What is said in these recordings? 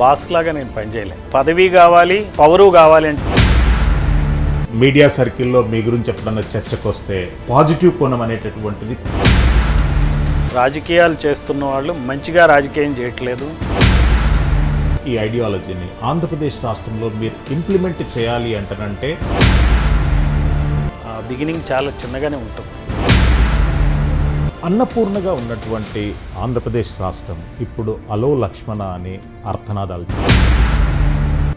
Boss లాగా నేను పనిచేయలేను పదవి కావాలి పవరు కావాలి అంటే. మీడియా సర్కిల్లో మీ గురించి ఎప్పుడన్నా చర్చకు వస్తే పాజిటివ్ కోణం అనేటటువంటిది రాజకీయాలు చేస్తున్న వాళ్ళు మంచిగా రాజకీయం చేయట్లేదు. ఈ ఐడియాలజీని ఆంధ్రప్రదేశ్ రాష్ట్రంలో మీరు ఇంప్లిమెంట్ చేయాలి అంటనంటే బిగినింగ్ చాలా చిన్నగానే ఉంటుంది. అన్నపూర్ణగా ఉన్నటువంటి ఆంధ్రప్రదేశ్ రాష్ట్రం ఇప్పుడు అలో లక్ష్మణ అని అర్థనాదాలు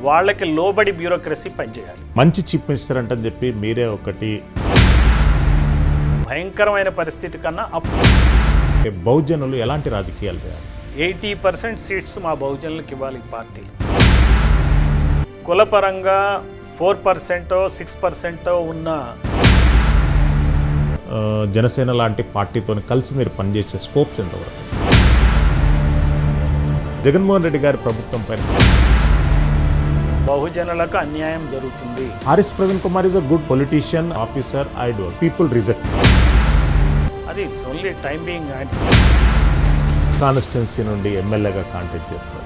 వాళ్ళకి లోబడి బ్యూరోక్రసీ పనిచేయాలి. మంచి చీఫ్ మినిస్టర్ అంటని చెప్పి మీరే ఒకటి భయంకరమైన పరిస్థితి కన్నా అప్. బహుజనులు ఎలాంటి రాజకీయాలు చేయాలి? ఎయిటీ పర్సెంట్ సీట్స్ మా బహుజనులకు ఇవ్వాలి పార్టీలు. కులపరంగా ఫోర్ పర్సెంటో సిక్స్ పర్సెంటో ఉన్న జనసేన లాంటి పార్టీతో కలిసి మీరు పనిచేసే స్కోప్స్ ఎంతవరకు? జగన్మోహన్ రెడ్డి గారి ప్రభుత్వం పైన బహుజనులకు అన్యాయం జరుగుతుంది. RS Praveen Kumar is a good politician officer idol people reject అది ఓన్లీ టైం బీయింగ్ కాన్స్టిట్యున్సీ నుండి ఎమ్మెల్యేగా కాంటాక్ట్ చేస్తారు.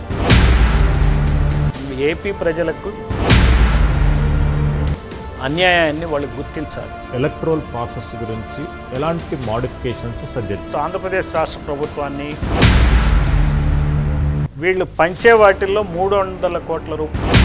ఏపీ ప్రజలకు అన్యాయాన్ని వాళ్ళు గుర్తించాలి. ఎలక్ట్రల్ ప్రాసెస్ గురించి ఎలాంటి మోడిఫికేషన్స్ సజెస్ట్ ఆంధ్రప్రదేశ్ రాష్ట్ర ప్రభుత్వాన్ని వీళ్ళు పంచే వాటిల్లో మూడు వందల కోట్ల రూపాయలు